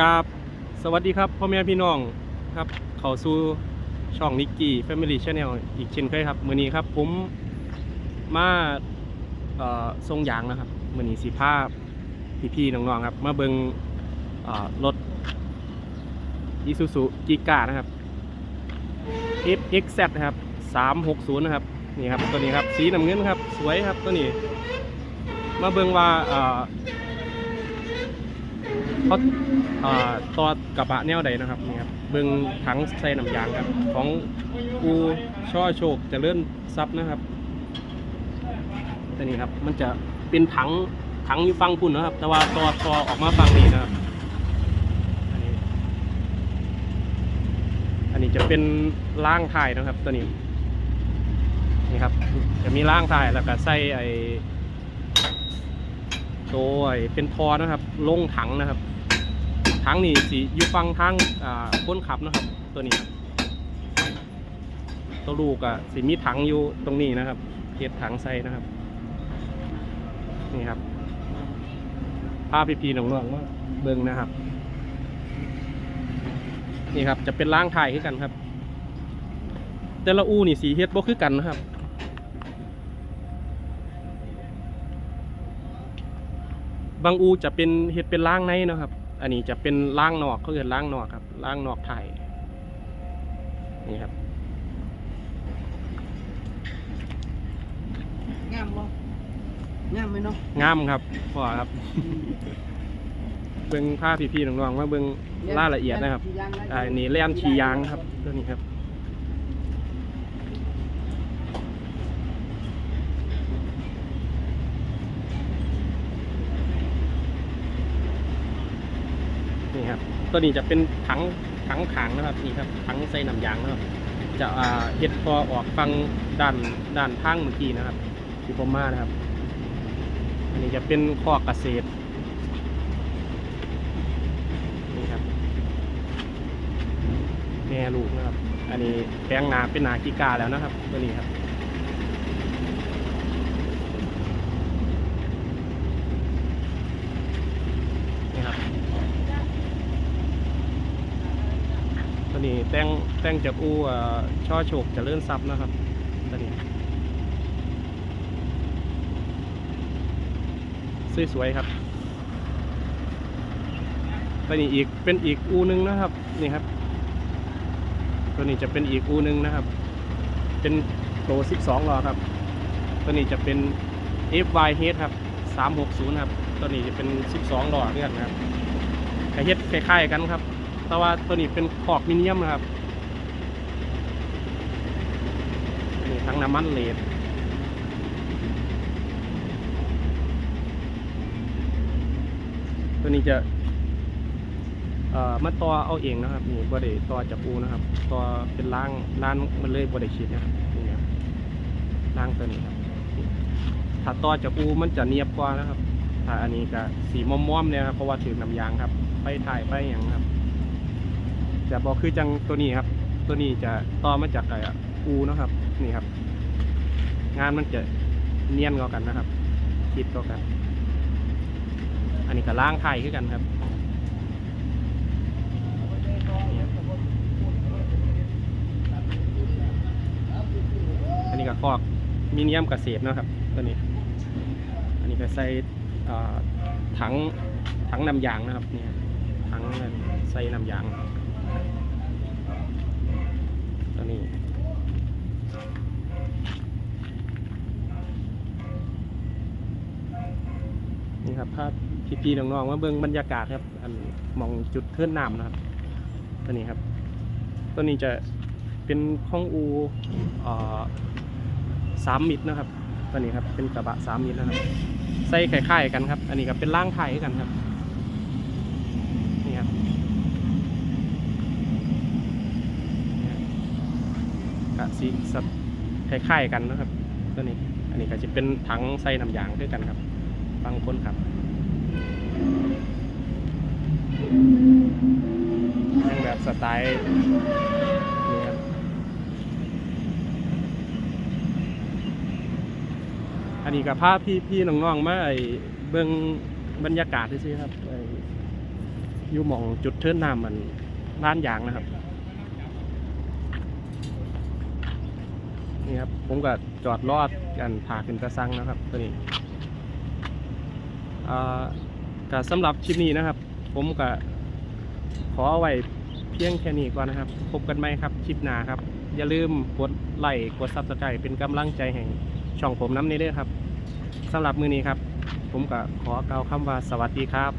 กราบสวัสดีครับพ่อแม่พี่น้องครับ เข้าสู่ช่องนิกกี้แฟมิลี่ชาแนลอีกเช่นเคยครับมือนี้ครับผมมาทรงยางนะครับมือนี้สิพาพี่ๆน้องๆครับ มาเบิงเอ่อรถ Isuzu Giga นะครับ FXZ นะครับ360 นะครับ นี่ครับ ตัวนี้ครับ สีน้ำเงินครับ สวยครับ ตัวนี้ มาเบิงว่าเขาเอ่อต่อกระบะแนวใดนะครับนี่ครับเบิงถังใส่น้ำยางครับ ของอูช่อโชคจะเลื่อนซับนะครับตัวนี้ครับมันจะเป็นถังถังอยู่ฟังพุ่นนะครับ แต่ว่าตัวตัวออกมาฟังนี้นะครับอันนี้จะเป็นล่างถ่ายนะครับตัวนี้นี่ครับจะมีล่างถ่ายแล้วก็ใส่ไอ ตัวเป็นทอนะครับลงถังนะครับถังนี่สีอยู่ฟังทางอ่าคนขับนะครับ ตัวนี้ครับตัวลูกอะสีมีถังอยู่ตรงนี้นะครับเก็บถังใส่นะครับ นี่ครับภาพพีๆหนองๆว่าเบิ้งนะครับ นี่ครับจะเป็นล่างถ่ายขึ้นกันครับ แต่ละอูนี่สีเฮ็ดบ่คือกันนะครับ บางอูจะเป็นเฮ็ดเป็นล่างในเนาะครับ อันนี้จะเป็นล่างนอกเขาเรียกล่างนอกครับล่างนอกถ่ายนี่ครับงามบ่งามไหมเนาะงามครับพ่อครับ เบิ้งผ้าพี่ๆน้องๆว่าเบิ้งรายละเอียดนะครับอ่าอันนี้เล่นชียางครับตัวนี้ครับ นี่ครับตัวนี้จะเป็นถังถังขังนะครับนี่ครับถังใส่น้ำยางนะครับจะอ่าเห็ดพอออกฟังด้านด้านทางเมื่อกี้นะครับที่ผมมานะครับ อันนี้จะเป็นข้อกเกษตรนี่ครับแม่ลูกนะครับ อันนี้แปลงนาเป็นนากิกาแล้วนะครับตัวนี้ครับ นี่ครับ ตัว นี้แต่งแต่งจากอู่อ่าช่อโฉกเจะเลื่อนซับนะครับตัวนี้สวยๆครับตัวนี้อีกเป็นอีกอูนึงนะครับนี่ครับ ตัวนี้จะเป็นอีกอูนึงนะครับ เป็นโต12ล้อครับ ตัวนี้จะเป็น FYH ครับ360ครับ ตัวนี้จะเป็น 12ล้อเรื่อนะครับคล้ายๆคล้ายๆกันครับ แต่ว่าตัวนี้เป็นขอบมิเนียมนะครับนี่ทั้งน้ำมันเลดตัวนี้จะอ่อมาต่อเอาเองนะครับนี่บ่ได้ต่อจากอูนะครับต่อเป็นล่างล่างมันเลยบ่ได้คิดนะครับนี่ครับล่างตัวนี้ครับถ้าต่อจากอูมันจะเนียบกว่านะครับถ้าอันนี้ก็สีม่อมๆเนี่ยครับเพราะว่าถือน้ำยางครับ ไปถ่ายไปอย่างครับ จะบอกคือจังตัวนี้ครับ ตัวนี้จะต่อมาจากไอ้อูนะครับ นี่ครับ งานมันจะเนียนกว่ากันนะครับคิดกว่ากัน อันนี้ก็ล่างไทยคือกันครับอันนี้ก็คอกมิเนียมกระเสบนะครับ ตัวนี้ อันนี้ก็ใส่ถังถังน้ำยางนะครับนี่ถังใส่น้ำยาง นี้นี่ครับภาพพี่ๆน้องๆว่าเบิ่งบรรยากาศครับ อันมองจุดเทื่อนน้ำนะครับ ตัวนี้ครับ ตัวนี้จะเป็นข้องอูสามมิตรนะครับ ตัวนี้ครับ เป็นกระบะสามมิตรนะครับ ใส่คล้ายๆกันครับ อันนี้ก็เป็นล่างไทยกันครับ นี่ครับนี่ครับ กะสีสับคล้ายๆกันนะครับตัวนี้ อันนี้ก็จะเป็นถังใส่น้ำยางด้วยกันครับ ฟังคนครับยังแบบสไตล์นี่ครับอันนี้กับภาพพี่พี่น้องๆมาไอ้เบิ่งบรรยากาศซื่อๆครับไอ้ยู่หมองจุดเทินน้ำมันร้านยางนะครับ นี่ครับ ผมก็จอดรอดกันพาขึ้นกระซังนะครับตัวนี้ก็สำหรับคลิปนี้นะครับ ผมก็ขอเอาไว้เพียงแค่นี้ก่อนนะครับ พบกันไหมครับคลิปหน้าครับ อย่าลืมกดไลค์กดซับสไครต์เป็นกำลังใจแห่งช่องผมน้ำนี้ด้วยครับสำหรับมือนี้ครับ ผมก็ขอกล่าวคำว่าสวัสดีครับ